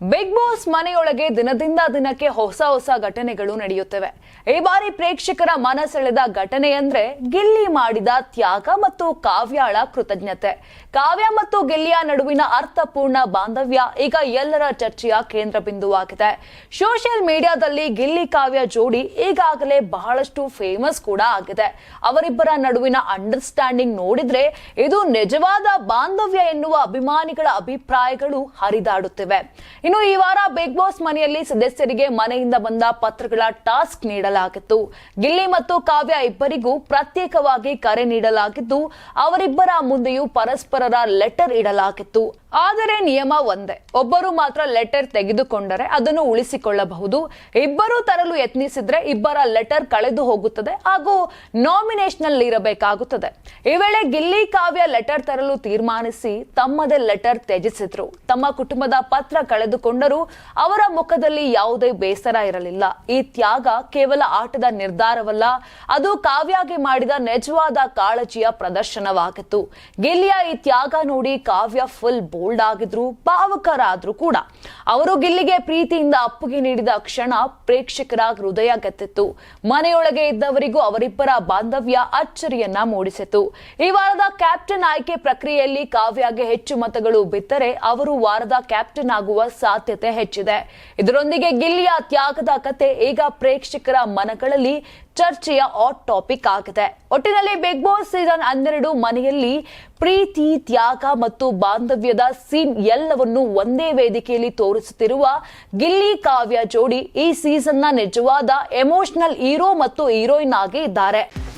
Big boss ಮನೆಯೊಳಗೆ ದಿನದಿಂದ ದಿನಕ್ಕೆ ಹೊಸ ಹೊಸ ಘಟನೆಗಳು ನಡೆಯುತ್ತವೆ. ಈ ಬಾರಿ ಪ್ರೇಕ್ಷಕರ ಮನ ಸೆಳೆದ ಘಟನೆ ಅಂದ್ರೆ ಗಿಲ್ಲಿ ಮಾಡಿದ ತ್ಯಾಗ ಮತ್ತು ಕಾವ್ಯಾಳ ಕೃತಜ್ಞತೆ. ಕಾವ್ಯ ಮತ್ತು ಗಿಲ್ಲಿಯ ನಡುವಿನ ಅರ್ಥಪೂರ್ಣ ಬಾಂಧವ್ಯ ಈಗ ಎಲ್ಲರ ಚರ್ಚೆಯ ಕೇಂದ್ರ ಬಿಂದುವಾಗಿದೆ ಸೋಷಿಯಲ್ ಮೀಡಿಯಾದಲ್ಲಿ ಗಿಲ್ಲಿ ಕಾವ್ಯ ಜೋಡಿ ಈಗಾಗಲೇ ಬಹಳಷ್ಟು ಫೇಮಸ್ ಕೂಡ ಆಗಿದೆ. ಅವರಿಬ್ಬರ ನಡುವಿನ ಅಂಡರ್ಸ್ಟ್ಯಾಂಡಿಂಗ್ ನೋಡಿದ್ರೆ ಇದು ನಿಜವಾದ ಬಾಂಧವ್ಯ ಎನ್ನುವ ಅಭಿಮಾನಿಗಳ ಅಭಿಪ್ರಾಯಗಳು ಹರಿದಾಡುತ್ತಿವೆ. ಇನ್ನು ಈ ವಾರ ಬಿಗ್ ಬಾಸ್ ಮನೆಯಲ್ಲಿ ಸದಸ್ಯರಿಗೆ ಮನೆಯಿಂದ ಬಂದ ಪತ್ರಗಳ ಟಾಸ್ಕ್ ನೀಡಲಾಗಿತ್ತು. ಗಿಲ್ಲಿ ಮತ್ತು ಕಾವ್ಯ ಇಬ್ಬರಿಗೂ ಪ್ರತ್ಯೇಕವಾಗಿ ಕರೆ ನೀಡಲಾಗಿದ್ದು, ಅವರಿಬ್ಬರ ಮುಂದೆಯೂ ಪರಸ್ಪರರ ಲೆಟರ್ ಇಡಲಾಗಿತ್ತು. ಆದರೆ ನಿಯಮ ಒಂದೇ. ಒಬ್ಬರು ಮಾತ್ರ ಲೆಟರ್ ತೆಗೆದುಕೊಂಡರೆ ಅದನ್ನು ಉಳಿಸಿಕೊಳ್ಳಬಹುದು. ಇಬ್ಬರು ತರಲು ಯತ್ನಿಸಿದ್ರೆ ಇಬ್ಬರ ಲೆಟರ್ ಕಳೆದು ಹೋಗುತ್ತದೆ ಹಾಗೂ ನಾಮಿನೇಷನ್ ಇರಬೇಕಾಗುತ್ತದೆ ಈ ವೇಳೆ ಗಿಲ್ಲಿ ಕಾವ್ಯ ಲೆಟರ್ ತರಲು ತೀರ್ಮಾನಿಸಿ ತಮ್ಮದೇ ಲೆಟರ್ ತ್ಯಜಿಸಿದ್ರು. ತಮ್ಮ ಕುಟುಂಬದ ಪತ್ರ ಕಳೆದುಕೊಂಡರೂ ಅವರ ಮುಖದಲ್ಲಿ ಯಾವುದೇ ಬೇಸರ ಇರಲಿಲ್ಲ. ಈ ತ್ಯಾಗ ಕೇವಲ ಆಟದ ನಿರ್ಧಾರವಲ್ಲ, ಅದು ಕಾವ್ಯಗೆ ಮಾಡಿದ ನಿಜವಾದ ಕಾಳಜಿಯ ಪ್ರದರ್ಶನವಾಗಿತ್ತು. ಗಿಲ್ಲಿಯ ಈ ತ್ಯಾಗ ನೋಡಿ ಕಾವ್ಯ ಫುಲ್ ಬೋಲ್ಡ್ ಆಗಿದ್ರು, ಭಾವುಕರಾದ್ರು ಕೂಡ. ಅವರು ಗಿಲ್ಲಿಗೆ ಪ್ರೀತಿಯಿಂದ ಅಪ್ಪುಗೆ ನೀಡಿದ ಕ್ಷಣ ಪ್ರೇಕ್ಷಕರ ಹೃದಯ ಗೆದ್ದಿತ್ತು ಮನೆಯೊಳಗೆ ಇದ್ದವರಿಗೂ ಅವರಿಬ್ಬರ ಬಾಂಧವ್ಯ ಅಚ್ಚರಿಯನ್ನ ಮೂಡಿಸಿತು ಈ ವಾರದ ಕ್ಯಾಪ್ಟನ್ ಆಯ್ಕೆ ಪ್ರಕ್ರಿಯೆಯಲ್ಲಿ ಕಾವ್ಯಗೆ ಹೆಚ್ಚು ಮತಗಳು ಬಿದ್ದರೆ ಅವರು ವಾರದ ಕ್ಯಾಪ್ಟನ್ ಆಗುವ ಸಾಧ್ಯತೆ ಹೆಚ್ಚಿದೆ. ಇದರೊಂದಿಗೆ ಗಿಲ್ಲಿಯ ತ್ಯಾಗದ ಕತೆ ಈಗ ಪ್ರೇಕ್ಷಕರ ಮನಗಳಲ್ಲಿ ಚರ್ಚೆಯ ಹಾಟ್ ಟಾಪಿಕ್ ಆಗಿದೆ. ಒಟ್ಟಿನಲ್ಲಿ ಬಿಗ್ ಬಾಸ್ ಸೀಸನ್ ಹನ್ನೆರಡು ಮನೆಯಲ್ಲಿ ಪ್ರೀತಿ, ತ್ಯಾಗ ಮತ್ತು ಬಾಂಧವ್ಯದ ಸೀನ್ ಎಲ್ಲವನ್ನು ಒಂದೇ ವೇದಿಕೆಯಲ್ಲಿ ತೋರಿಸುತ್ತಿರುವ ಗಿಲ್ಲಿ ಕಾವ್ಯ ಜೋಡಿ ಈ ಸೀಸನ್ನ ನಿಜವಾದ ಎಮೋಷನಲ್ ಹೀರೋ ಮತ್ತು ಹೀರೋಯಿನ್ ಆಗಿ ಇದ್ದಾರೆ.